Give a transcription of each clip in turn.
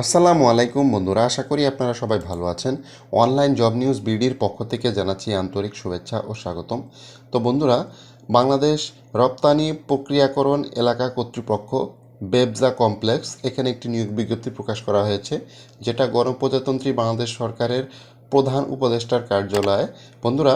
আসসালামু আলাইকুম বন্ধুরা, আশা করি আপনারা সবাই ভালো আছেন। অনলাইন জব নিউজ বিডির পক্ষ থেকে জানাচ্ছি আন্তরিক শুভেচ্ছা ও স্বাগতম। তো বন্ধুরা, বাংলাদেশ রপ্তানি প্রক্রিয়াকরণ এলাকা কর্তৃপক্ষ বেবজা কমপ্লেক্স এখানে একটি নিয়োগ বিজ্ঞপ্তি প্রকাশ করা হয়েছে, যেটা গণপ্রজাতন্ত্রী বাংলাদেশ সরকারের প্রধান উপদেষ্টার কার্যালয়ে। বন্ধুরা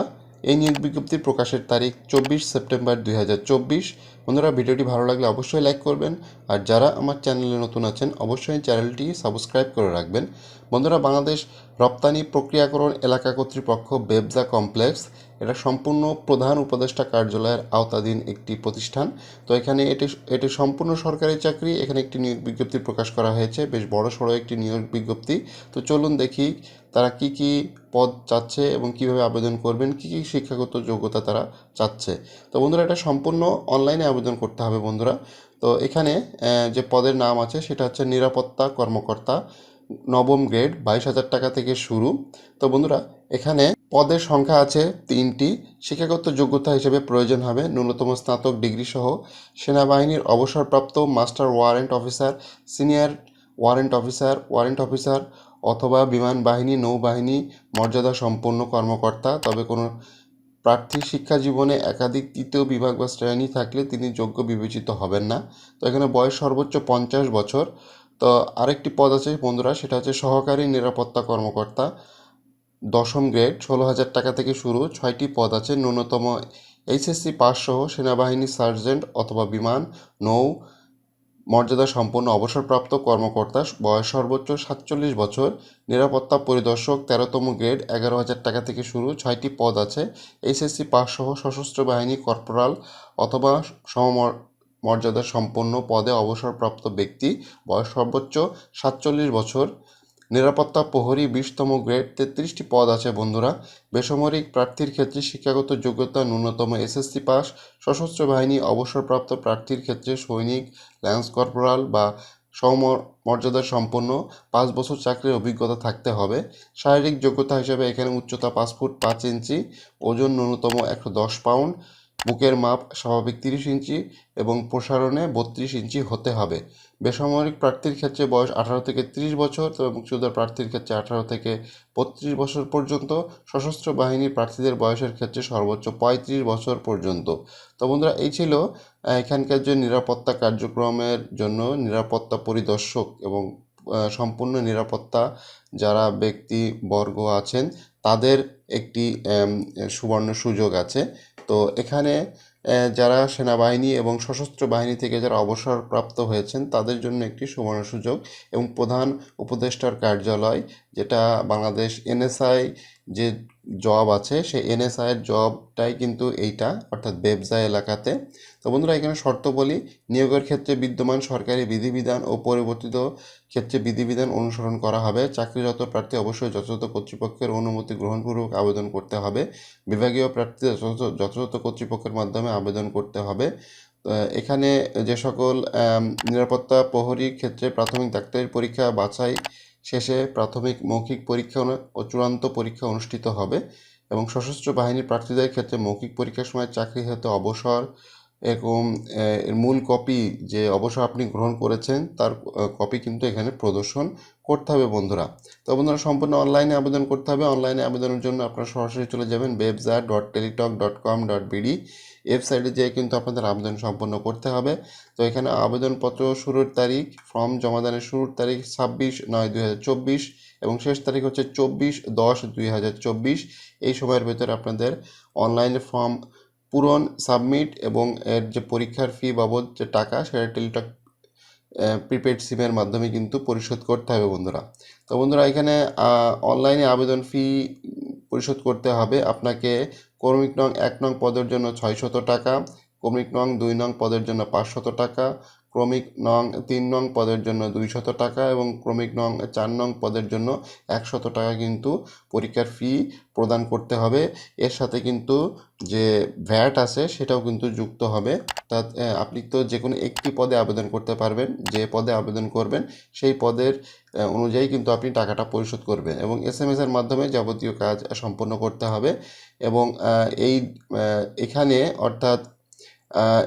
এই নিয়োগ বিজ্ঞপ্তির প্রকাশের তারিখ চব্বিশ সেপ্টেম্বর দুই হাজার চব্বিশ। বন্ধুরা, ভিডিওটি ভালো লাগলে অবশ্যই লাইক করবেন। আর যারা আমার চ্যানেলে নতুন আছেন, অবশ্যই চ্যানেলটি সাবস্ক্রাইব করে রাখবেন। বন্ধুরা, বাংলাদেশ রপ্তানি প্রক্রিয়াকরণ এলাকা কর্তৃপক্ষ বেবজা কমপ্লেক্স এটা সম্পূর্ণ প্রধান উপদেষ্টা কার্যালয়ের আওতাধীন একটি প্রতিষ্ঠান। তো এখানে এটি এটি সম্পূর্ণ সরকারি চাকরি। এখানে একটি নিয়োগ বিজ্ঞপ্তি প্রকাশ করা হয়েছে। বেশ বড় সড়ো একটি নিয়োগ বিজ্ঞপ্তি। তো চলুন দেখি তারা কি কি পদ চাচ্ছে এবং কীভাবে আবেদন করবেন, কি কি শিক্ষাগত যোগ্যতা তারা চাচ্ছে। তো বন্ধুরা, এটা সম্পূর্ণ অনলাইনে আবেদন করতে হবে বন্ধুরা। তো এখানে যে পদের নাম আছে সেটা হচ্ছে নিরাপত্তা কর্মকর্তা, নবম গ্রেড, বাইশ হাজার টাকা থেকে শুরু। তো বন্ধুরা এখানে পদের সংখ্যা আছে তিনটি। শিক্ষাগত যোগ্যতা হিসেবে প্রয়োজন হবে ন্যূনতম স্নাতক ডিগ্রি সহ। সেনাবাহিনীর অবসরপ্রাপ্ত master warrant officer, senior warrant officer warrant officer অথবা বিমান বাহিনী নৌবাহিনী মর্যাদা সম্পন্ন কর্মকর্তা। তবে কোনো প্রার্থী শিক্ষা জীবনে একাধিক তৃতীয় বিভাগ বা শ্রেণি থাকলে তিনি যোগ্য বিবেচিত হবেন না। তো এখানে বয়স সর্বোচ্চ পঞ্চাশ বছর। তো আরেকটি পদ আছে বন্ধুরা, সেটা হচ্ছে সহকারী নিরাপত্তা কর্মকর্তা। দশম গ্রেড, ষোলো হাজার টাকা থেকে শুরু, ছয়টি পদ আছে, ন্যূনতম এইচএসসি পাস সহ সেনাবাহিনী সার্জেন্ট অথবা বিমান, নৌ, মর্যাদা সম্পন্ন অবসরপ্রাপ্ত কর্মকর্তা, বয়স সর্বোচ্চ সাতচল্লিশ বছর, নিরাপত্তা পরিদর্শক, তেরোতম গ্রেড, এগারো হাজার টাকা থেকে শুরু, ছয়টি পদ আছে এইচএসসি পাস সহ সশস্ত্র বাহিনী কর্পোরাল অথবা সম মর্যাদা সম্পন্ন পদে অবসরপ্রাপ্ত ব্যক্তি, বয়স সর্বোচ্চ সাতচল্লিশ বছর নিরাপত্তা প্রহরী বিশতম গ্রেড তেত্রিশটি পদ আছে, বন্ধুরা। বেসামরিক প্রার্থীর ক্ষেত্রে শিক্ষাগত যোগ্যতা ন্যূনতম এসএসসি পাস। সশস্ত্র বাহিনী অবসরপ্রাপ্ত প্রার্থীর ক্ষেত্রে সৈনিক, ল্যান্স কর্পোরাল বা সমমর্যাদা সম্পন্ন। পাঁচ বছর চাকরির অভিজ্ঞতা থাকতে হবে। শারীরিক যোগ্যতা হিসেবে এখানে উচ্চতা পাঁচ ফুট পাঁচ ইঞ্চি, ওজন ন্যূনতম একশো দশ পাউন্ড। বুকের মাপ স্বাভাবিক তিরিশ ইঞ্চি এবং প্রসারণে বত্রিশ ইঞ্চি হতে হবে। বেসামরিক প্রার্থীর ক্ষেত্রে বয়স আঠারো থেকে তিরিশ বছর, তবে মুক্তিযোদ্ধা প্রার্থীর ক্ষেত্রে আঠারো থেকে বত্রিশ বছর পর্যন্ত, সশস্ত্র বাহিনীর প্রার্থীদের বয়সের ক্ষেত্রে সর্বোচ্চ পঁয়ত্রিশ বছর পর্যন্ত। তো বন্ধুরা, এই ছিল এখানকার যে নিরাপত্তা কার্যক্রমের জন্য নিরাপত্তা পরিদর্শক এবং সম্পূর্ণ নিরাপত্তা যারা ব্যক্তিবর্গ আছেন, তাদের একটি সুবর্ণ সুযোগ আছে। তো এখানে যারা সেনাবাহিনী এবং সশস্ত্র বাহিনী থেকে যারা অবসরপ্রাপ্ত হয়েছেন, তাদের জন্য একটি সুবর্ণ সুযোগ এবং প্রধান উপদেষ্টার কার্যালয় যেটা বাংলাদেশ এনএসআই যে জব আছে, সেই এনএসআইয়ের জবটাই কিন্তু এইটা, অর্থাৎ বেবজা এলাকাতে। তো বন্ধুরা, এখানে শর্ত বলি, নিয়োগের ক্ষেত্রে বিদ্যমান সরকারি বিধিবিধান ও পরিবর্তিত ক্ষেত্রে বিধিবিধান অনুসরণ করা হবে। চাকরিরত প্রার্থী অবশ্যই যথাযথ কর্তৃপক্ষের অনুমতি গ্রহণপূর্বক আবেদন করতে হবে। বিভাগীয় প্রার্থী যথাযথ যথাযথ কর্তৃপক্ষের মাধ্যমে আবেদন করতে হবে। এখানে যে সকল নিরাপত্তা প্রহরীর ক্ষেত্রে প্রাথমিক ডাক্তারি পরীক্ষা, বাছাই শেষে প্রাথমিক মৌখিক পরীক্ষা ও চূড়ান্ত পরীক্ষা অনুষ্ঠিত হবে এবং সশস্ত্র বাহিনীর প্রার্থীদের ক্ষেত্রে মৌখিক পরীক্ষার সময় চাকরি হতে অবসর আহ, এর মূল কপি যে অবসর আপনি গ্রহণ করেছেন তার কপি কিন্তু এখানে প্রদর্শন করতে হবে বন্ধুরা। তো বন্ধুরা সম্পূর্ণ অনলাইনে আবেদন করতে হবে। অনলাইনে আবেদনের জন্য আপনারা সরাসরি চলে যাবেন ওয়েবজা dot Teletalk dot com dot BD ওয়েবসাইটে যেয়ে কিন্তু আপনাদের আবেদন সম্পন্ন করতে হবে। তো এখানে আবেদনপত্র শুরুর তারিখ ফর্ম জমাদানের শুরুর তারিখ ছাব্বিশ নয় দুই হাজার চব্বিশ এবং শেষ তারিখ হচ্ছে চব্বিশ দশ দুই হাজার চব্বিশ। এই সময়ের ভেতরে আপনাদের অনলাইনে ফর্ম পূরণ, সাবমিট এবং এর যে পরীক্ষার ফি বাবদ যে টাকা, সেটা টেলিটক প্রিপেড সিমের মাধ্যমে কিন্তু পরিশোধ করতে হবে বন্ধুরা। তো বন্ধুরা, এখানে অনলাইনে আবেদন ফি পরিশোধ করতে হবে। আপনাকে কর্মিক নং এক নং পদের জন্য ছয়শত টাকা, কর্মিক নং দুই নং পদের জন্য পাঁচশত টাকা ক্রমিক নং তিন নং পদের জন্য দুইশত টাকা এবং ক্রমিক নং চার নং পদের জন্য একশত টাকা কিন্তু পরীক্ষার ফি প্রদান করতে হবে। এর সাথে কিন্তু যে ভ্যাট আছে সেটাও কিন্তু যুক্ত হবে। তা আপনি তো যে কোনো একটি পদে আবেদন করতে পারবেন, যে পদে আবেদন করবেন, সেই পদের অনুযায়ী কিন্তু আপনি টাকাটা পরিশোধ করবেন এবং এস এম এর মাধ্যমে যাবতীয় কাজ সম্পন্ন করতে হবে এবং এই এখানে অর্থাৎ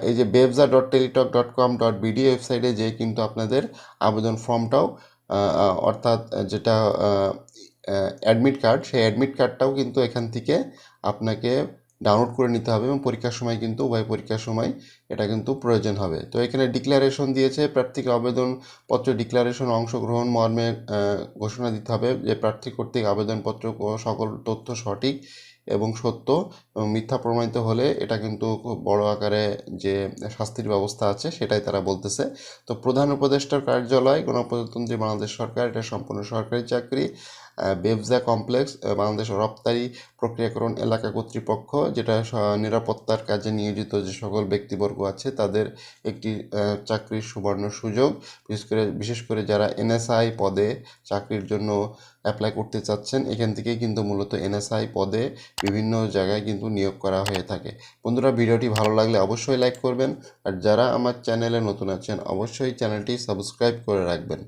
এই যে বেবজা dot Teletalk dot com dot BD ওয়েবসাইটে যেয়ে কিন্তু আপনাদের আবেদন ফর্মটাও অর্থাৎ যেটা অ্যাডমিট কার্ড সেই অ্যাডমিট কার্ডটাও কিন্তু এখান থেকে আপনাকে ডাউনলোড করে নিতে হবে এবং পরীক্ষার সময় কিন্তু, উভয় পরীক্ষার সময় এটা কিন্তু প্রয়োজন হবে। তো এখানে ডিক্লারেশন দিয়েছে, প্রার্থীকে আবেদনপত্র ডিক্লারেশন অংশগ্রহণ, মর্মে ঘোষণা দিতে হবে যে প্রার্থী কর্তৃক আবেদনপত্র সকল তথ্য সঠিক এবং সত্য মিথ্যা প্রমাণিত হলে এটা কিন্তু খুব বড় আকারে যে শাস্তির ব্যবস্থা আছে সেটাই তারা বলতেছে। তো প্রধান উপদেষ্টার কার্যালয় গণপ্রজাতন্ত্রী বাংলাদেশ সরকার, এটা সম্পূর্ণ সরকারি চাকরি। বেবজা কমপ্লেক্স বাংলাদেশ রপ্তানি প্রক্রিয়াকরণ এলাকা কর্তৃপক্ষ, যেটা নিরাপত্তার কাজে নিয়োজিত যে সকল ব্যক্তিবর্গ আছে, তাদের একটি চাকরির সুবর্ণ সুযোগ। বিশেষ করে বিশেষ করে যারা এনএসআই পদে চাকরির জন্য অ্যাপ্লাই করতে চাচ্ছেন, এখান থেকে কিন্তু মূলত এনএসআই পদে বিভিন্ন জায়গায় কিন্তু নিয়োগ করা হয়ে থাকে। বন্ধুরা, ভিডিওটি ভালো লাগলে অবশ্যই লাইক করবেন। আর যারা আমার চ্যানেলে নতুন আছেন, অবশ্যই চ্যানেলটি সাবস্ক্রাইব করে রাখবেন।